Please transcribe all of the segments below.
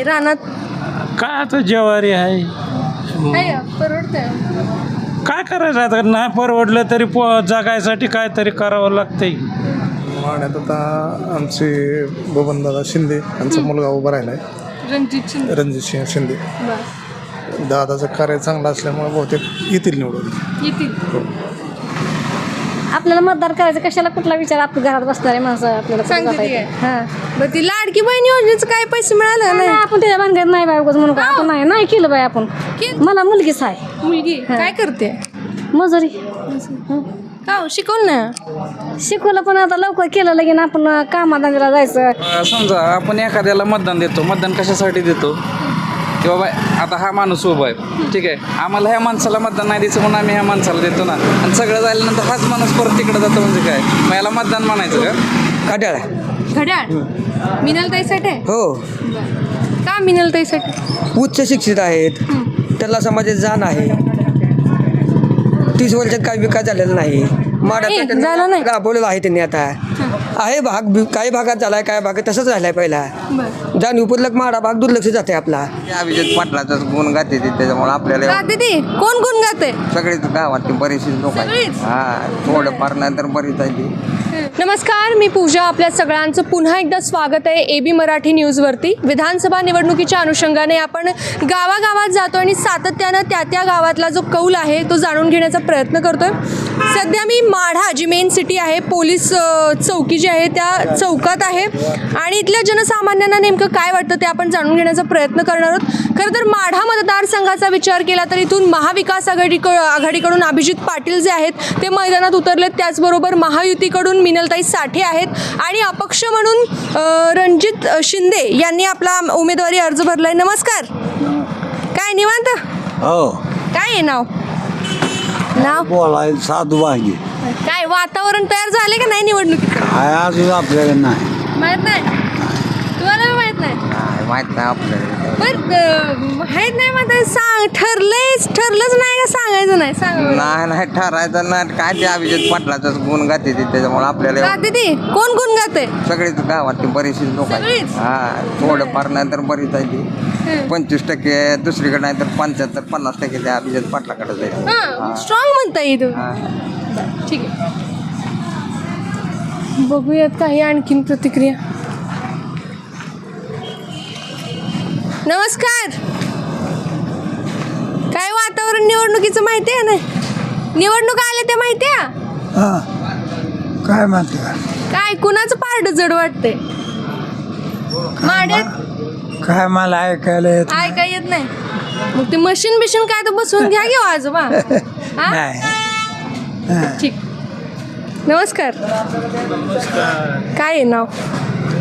आहे रानात काय आता ज्वारी आहे? आहे का? परवडतंय. काय करायचं आता? नाही परवडलं तरी पो जगायसाठी काहीतरी करावं लागतंय. माण्यात आता आमचे बबनदादा शिंदे यांचा मुलगा उभा राहिला आहे रणजित शिंदे. रणजित सिंह शिंदे. बरं. दादाचं कार्य चांगलं असल्यामुळे बहुतेक येतील निवडून. येतील. आपल्याला मतदार करायचं कशाला कुठला विचार आपण घरात बसणारे माणसं आपल्याला कुठं सांगते जाता ती. येतं. हा. बरं ती लाडकी बहीण योजनेचं काय पैसे मिळालं नाही, नाही? आपण त्याच्या भानगडीत नाही बाय उगाच म्हणून का आपण नाही नाही केलं बाय आपण. केलं? मला मुलगीच आहे. मुलगी? काय करते? मजुरी. का हो, शिकवलं ना शिकवलं पण आता लवकर केलं लगीन आपण कामाधंद्याला जायचं. समजा आपण एखाद्याला मतदान देतो मतदान कशासाठी देतो? की बाबा आता हा माणूस उभा आहे. ठीक आहे. आम्हाला ह्या माणसाला मतदान नाही द्यायचं म्हणून आम्ही ह्या माणसाला देतो ना. आणि सगळं झाल्यानंतर हाच माणूस परत तिकडे जातो म्हणजे काय? मग याला मतदान म्हणायचं का? काट्याळ घड्याळ? मिनलताईसाठी हो. बरं. का मिनलताईसाठी उच्च शिक्षित आहेत. त्याला समाजात जाण आहे. तीस वर्षात काही विकास झालेला नाही. माड्यात नाही, झाला नाही. राबवलेला आहे त्यांनी आता. आहे भाग काही भागात झालाय काही भागात तसंच राहिलाय पहिला. बरं. जाणीवपूर्वक माडा भाग दुर्लक्ष जाते आपला. अभिजित पाटलाचाच गुण गाते ते त्याच्यामुळे आपल्याला गाते ती. कोण कोण गाते? सगळेच गावातली बरेचसे लोक आहेत. सगळीच? हा थोडंफार नंतर बरीच आहे ती. नमस्कार मी पूजा. आपल्या सगळ्यांचं पुन्हा एकदा स्वागत आहे ए बी मराठी न्यूजवरती. विधानसभा निवडणुकीच्या अनुषंगाने आपण गावागावात जातो आणि सातत्यानं त्या त्या गावातला जो कौल आहे तो जाणून घेण्याचा प्रयत्न करतोय. सध्या मी माढा जी मेन सिटी आहे पोलीस चौकी जी आहे त्या चौकात आहे. आणि इथल्या जनसामान्यांना नेमकं काय वाटतं ते आपण जाणून घेण्याचा प्रयत्न करणार आहोत. खरं तर माढा मतदारसंघाचा विचार केला तर इथून महाविकास आघाडी आघाडीकडून अभिजित पाटील जे आहेत ते मैदानात उतरलेत. त्याचबरोबर महायुतीकडून मिनलताई साठे आहेत. आणि अपक्ष म्हणून रणजित शिंदे यांनी आपला उमेदवारी अर्ज भरलाय. नमस्कार. काय निवांत? हो. काय आहे नाव? नाव? बोलाय साधू वाहिनी काय वातावरण तयार झाले का नाही निवडणुकीत काय अजून आपल्याकडे नाही. माहीत नाही तुम्हाला बी माहीत नाही नाही माहीत नाही आपल्याला. माहीत नाही म्हणता सांग ठरलंयच ठरलंच नाही का सांगायचं नाही? सांग बरं. नाही नाही ठरायचं ना काय ते अभिजित पाटलाचाच गुण गाते ते त्याच्यामुळे आपल्याला गाते ती? कोण कोण गाते? सगळेच गावातली बरेचसे लोक आहेत. सगळीच? हा थोडंफार नंतर बरीच आहे ती. पंचवीस टक्के दुसरीकडे नाही तर पंच्याहत्तर पन्नास टक्के त्या अभिजित पाटलाकडे जाईल हा स्ट्रॉंग म्हणता येईल. ठीक आहे. बघूयात काही आणखीन प्रतिक्रिया. नमस्कार. काय वातावरण निवडणुकीचं माहिती आहे ना? निवडणूक आल्या ते माहिती आहे? काय म्हणते काय कुणाचं पारड जड वाटतंय? माड्यात? काय मला ऐकायला येत काय काय येत नाही. मग ते मशीन बिशीन काय तर बसवून घ्या घेऊ आजोबा. हा? नाही. ठीक. नमस्कार. काय आहे नाव?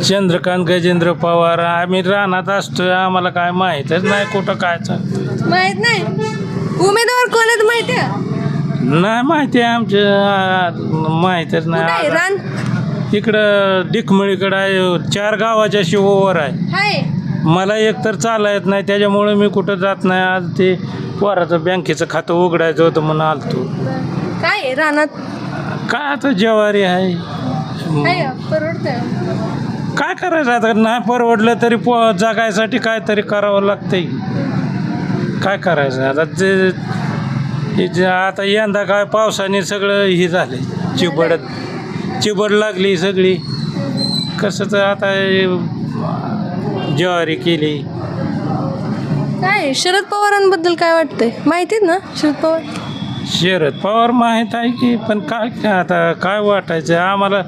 चंद्रकांत गजेंद्र पवार आम्ही रानात असतोय आम्हाला काय माहीतच नाही कुठं काय चालतं माहीत नाही. उमेदवार कोण आहेत माहिती आहे? नाही माहिती आमच्या माहीतच कुठं आहे? नाही रान इकडं डिकमळीकडं आहे चार गावाच्या शिववर आहे. हाय. मला एकतर चाला येत नाही त्याच्यामुळे मी कुठं जात नाही. आज ते पोराचं बँकेचं खातं उघडायचं होतं म्हणून आलतो. काय आहे रानात? काय आता ज्वारी आहे. हाय का? परवडतंय. काय करायचं आता? नाही परवडलं तरी पो जगायसाठी काहीतरी करावं लागतंय. काय करायचं? आता ते हे जे आता यंदा काय पावसाने सगळं हे झालं चिबडत चिबड लागली सगळी. कसं तर आता हे ज्वारी केली. काय? शरद पवारांबद्दल काय वाटतंय? माहितीत ना शरद पवार? शरद पवार माहीत आहे की पण काय काय आता काय वाटायचं? आम्हाला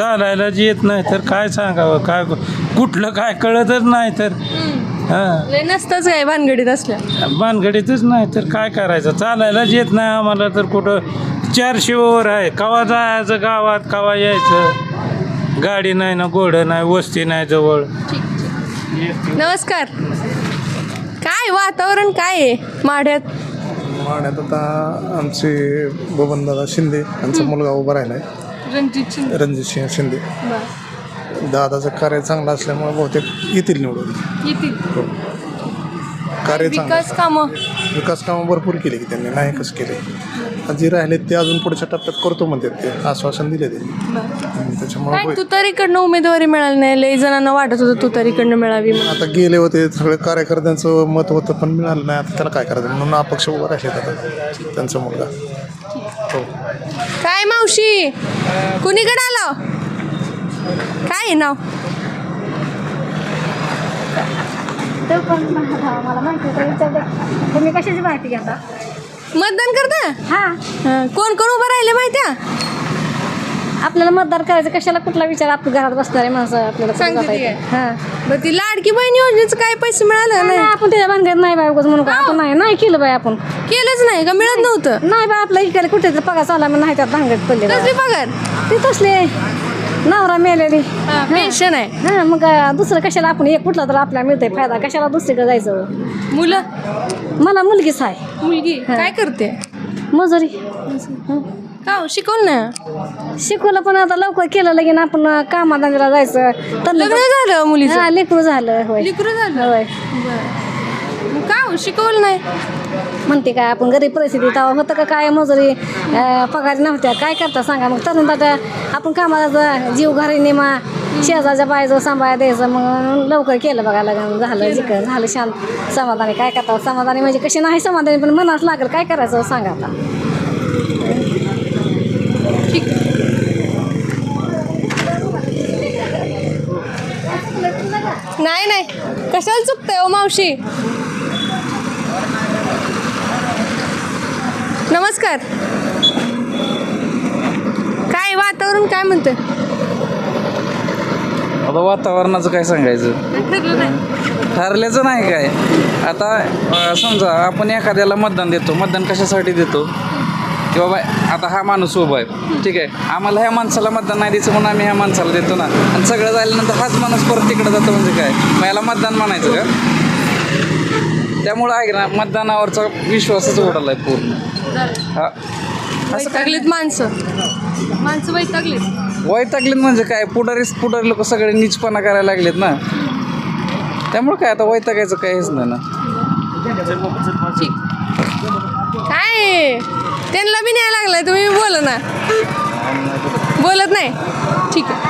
चालायलाच येत नाही तर काय सांगावं? काय कुठलं काय कळतच नाही तर. हां. लय नसतंच काय भानगडीत असल्या. भानगडीतच नाही तर काय करायचं? चालायलाच येत नाही आम्हाला तर कुठं? चारशे ओव्हर आहे. कवा जायचं गावात कवा यायचं? गाडी नाही ना घोडं नाही वस्ती नाही जवळ. नमस्कार. काय वातावरण काय आहे माढ्यात माण्यात आता आमचे बबनदादा शिंदे यांचा मुलगा उभा राहिला आहे रणजित शिंदे. रणजित सिंह शिंदे. दादाचं कार्य चांगलं असल्यामुळे बहुतेक येतील निवडून. येतील. कार्य चांगलं विकास कामं? विकास कामं भरपूर केली की त्यांनी नाही कसं केले. जे राहिले ते अजून पुढच्या टप्प्यात करतो म्हणतात ते आश्वासन दिले ते. हम्म, त्याच्यामुळे काय होईल. उमेदवारी मिळाली नाही लई जणांना वाटत होतं तुतारीकडनं मिळावी म्हणून. आता गेले होते सगळे कार्यकर्त्यांचं मत होतं पण मिळालं नाही. आता त्याला काय करायचं? म्हणून अपक्ष उभं राहिले आता. त्यांचा मुलगा. हो. काय मावशी? कुणीकडे आलो? काय आहे नाव? मला माहिती तुम्ही कशाची माहिती घेता? मतदान करता? हां. हं, कोण कोण उभं राहिले माहिती आपल्याला मतदार करायचं कशाला कुठला विचार आपण घरात बसणारे माणसं आपल्याला कुठं सांगते जाता ती येतं. हां. बरं ती लाडकी बहीण योजनेचं काय पैसे मिळालं नाही नाही? आपण त्याच्या भानगड नाही बाय उगाच म्हणून का आपण नाही नाही केलं बाय आपण. केलंच नाही का? मिळत नव्हतं? नाही बाय आपल्या इकडे कुठे तर पगार चालला म्हणून नाही त्यात भानगड पडले बाय. कसली पगार? ते तसले नवरा मेलेली. पेन्शन आहे. हां मग अं, दुसरं कशाला आपण एक कुठला तर आपल्याला मिळतंय फायदा कशाला दुसरीकडे जायचं? मुलं? मला मुलगीच आहे. मुलगी? काय करते? मजुरी. का हो, शिकवलं ना शिकवलं पण आता लवकर केलं लगीन. आपण कामाधंद्याला जायचं. तर लग्न झालं मुलीचं? हा लेकरू झालं होय. लेकरं झालं? होय. मग का हो, शिकवलं नाही? म्हणते काय आपण गरीब परिस्थिती तेव्हा होतं का काय मजुरी अं, पगारी नव्हत्या. काय करता सांगा मग? तरुण दादा आपण कामाला जा, जीव घरी नेमा. शेजारच्या बायचं सांभाळा द्यायचं. मग लवकर केलं बघा लग्न झालं जिक झालं शांत. समाधानी. काय करता? समाधानी म्हणजे कशी नाही समाधानी पण मनात लागेल. काय करायचं सांगा आता? ठीक. नाही नाही. कशाला चुकतंय ओ मावशी? नमस्कार. काय वातावरण काय म्हणतंय? आता वातावरणाचं काय सांगायचं? ठरलं नाही. ठरल्याचं नाही काय. आता अं, समजा आपण एखाद्याला मतदान देतो. मतदान कशासाठी देतो? की बाबा आता हा माणूस उभा आहे. ठीक आहे. आम्हाला ह्या माणसाला मतदान नाही द्यायचं म्हणून आम्ही ह्या माणसाला देतो ना. आणि सगळं झाल्यानंतर हाच माणूस परत तिकडे जातो म्हणजे काय? मग याला मतदान म्हणायचं का? त्यामुळं आहे ना मतदानावरचा विश्वासच उडाला आहे पूर्ण. हा. वैतागलीत माणसं. माणसं वैतागलीत. वैतागलेत म्हणजे काय? पुढारी पुढारी लोक सगळे नीचपणा करायला लागलेत ना. त्यामुळं काय आता वैतागायचं काहीच नाही ना. ठीक. काय? त्यांना बी न्याय लागलाय तुम्ही बोला ना. बोलत नाही. ठीक आहे.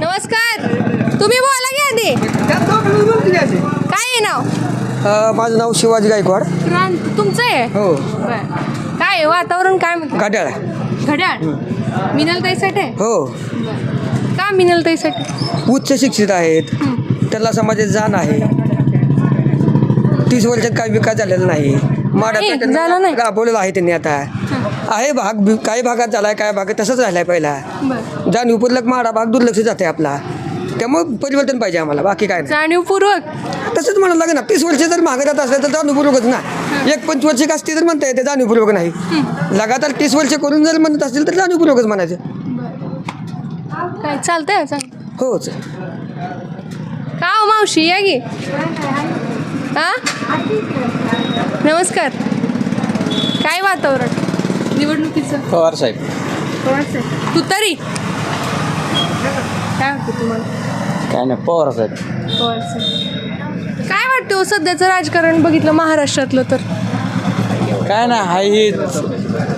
नमस्कार. तुम्ही बोला की आधी. काय आहे नाव? अ, माझं नाव शिवाजी गायकवाड. तुमचं आहे? हो. बरं. काय आहे? वातावरण काय म्हणतं? गाड्याळ घड्याळ? मिनलताईसाठी आहे हो. का मिनलताईसाठी उच्च शिक्षित आहेत. त्यांना समाजात जाण आहे. तीस वर्षात काही विकास झालेला नाही. नाही, झालं नाही. राबवलेला आहे त्यांनी आता. आहे भाग काही भागात झालाय काय भागात तसंच राहिलाय पहिला. बरं. जाणीवपूर्वक माडा भाग दुर्लक्ष जाते आपला. त्यामुळे परिवर्तन पाहिजे आम्हाला बाकी काय नाही. जाणीवपूर्वक. तसंच म्हणायला लागेल ना तीस वर्ष जर मागे जात असलं तर जाणीवपूर्वकच ना एक पंचवर्षिक असते तर म्हणता येते जाणीवपूर्वक नाही. लगातार तीस वर्ष करून जर म्हणत असतील तर जाणीवपूर्वकच म्हणायचं. काय चालतंय सांग होच का हो मावशी? या गे हा नमस्कार. काय वातावरण? निवडणुकीचं. पवार साहेब. तुतारी काय वाटतं तुम्हाला? काय नाही पवार साहेब. काय वाटतं हो सध्याचं राजकारण बघितलं महाराष्ट्रातलं तर? काय नाही हाय हेच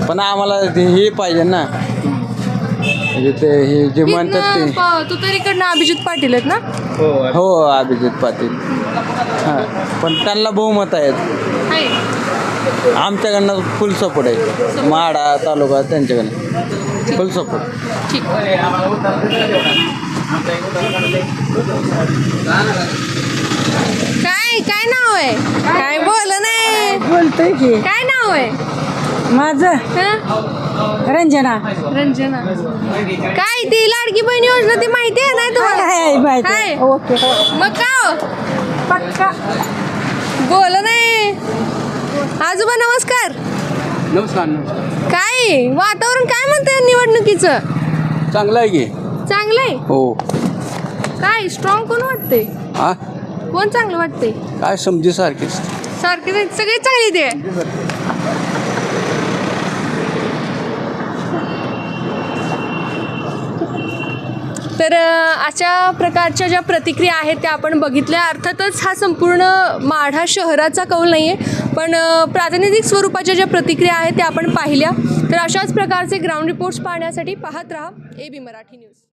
पण आम्हाला ते हे पाहिजे ना. म्हणजे ते हे जे म्हणतात ते. इथनं प- तुतारीकडनं अभिजित पाटील आहेत ना? हो अभिजित पाटील. हां पण त्यांना बहुमत आहेत. आहे. आमच्याकडनं फुल सपोर्ट आहे माडा तालुका त्यांच्याकडनं. फुल सपोर्ट ठीक. काय काय नाव आहे? काय बोल नाही बोलतोय की. काय नाव आहे? माझं? हं? रंजना. रंजना. काय ती लाडकी बहीण योजना ती माहिती आहे नाही तुम्हाला? हाय. ओके. मग का हो? पक्का. बोल नाही. आजोबा नमस्कार. नमस्कार नमस्कार. काय वातावरण काय म्हणतंय निवडणुकीचं? चांगलं आहे की. चांगलंय हो. काय स्ट्रॉंग कोण वाटते कोण चांगलं वाटते काय समजू सारखे? सारखे सगळे चांगले ते. तर अशा प्रकारच्या ज्या प्रतिक्रिया आहेत त्या आपण बघितल्या. अर्थातच हा संपूर्ण माढा शहराचा कौल नाही आहे पण प्रातिनिधिक स्वरूपाच्या ज्या प्रतिक्रिया आहेत त्या आपण पाहिल्या. तर अशाच प्रकारचे ग्राउंड रिपोर्ट्स पाहण्यासाठी पाहत राहा. A B Marathi news